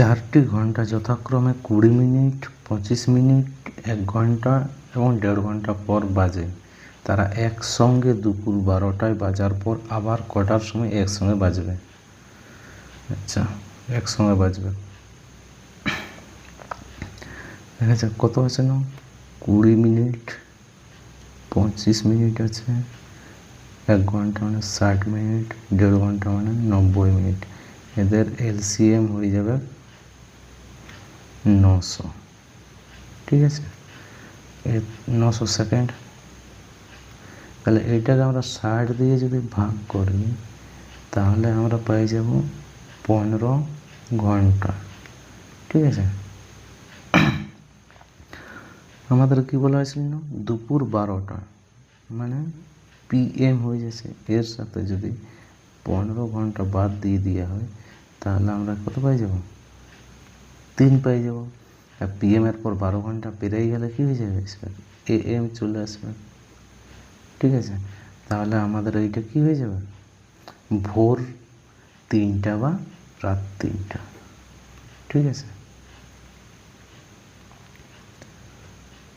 চারটি ঘণ্টা যথাক্রমে কুড়ি মিনিট, পঁচিশ মিনিট, এক ঘণ্টা এবং দেড় ঘণ্টা পর বাজে। তারা একসঙ্গে দুপুর বারোটায় বাজার পর আবার কটার সময় একসঙ্গে বাজবে? আচ্ছা একসঙ্গে বাজবে। দেখা যাক, কত আছে না কুড়ি মিনিট, পঁচিশ মিনিট আছে, এক ঘণ্টা মানে ষাট মিনিট, দেড় ঘণ্টা মানে নব্বই মিনিট। এদের এলসিএম হয়ে যাবে নশো। ঠিক আছে? নশো সেকেন্ড। তাহলে এইটাকে আমরা ষাট দিয়ে যদি ভাগ করি, তাহলে আমরা পেয়ে যাব পনেরো ঘণ্টা। ঠিক আছে? আমাদের কি বলা হয়েছিল না? দুপুর বারোটা। মানে পিএম হয়ে যাচ্ছে। এর সাথে যদি পনেরো ঘণ্টা বাদ দিয়ে দেওয়া হয়, তাহলে আমরা কত পাই যাব? তিন পেয়ে যাব। আর পিএমের পর বারো ঘণ্টা পেরিয়ে গেলে কী হয়ে যাবে? এ এম চলে আসবে। ঠিক আছে? তাহলে আমাদের এইটা কী হয়ে যাবে? ভোর তিনটা বা রাত তিনটা। ঠিক আছে?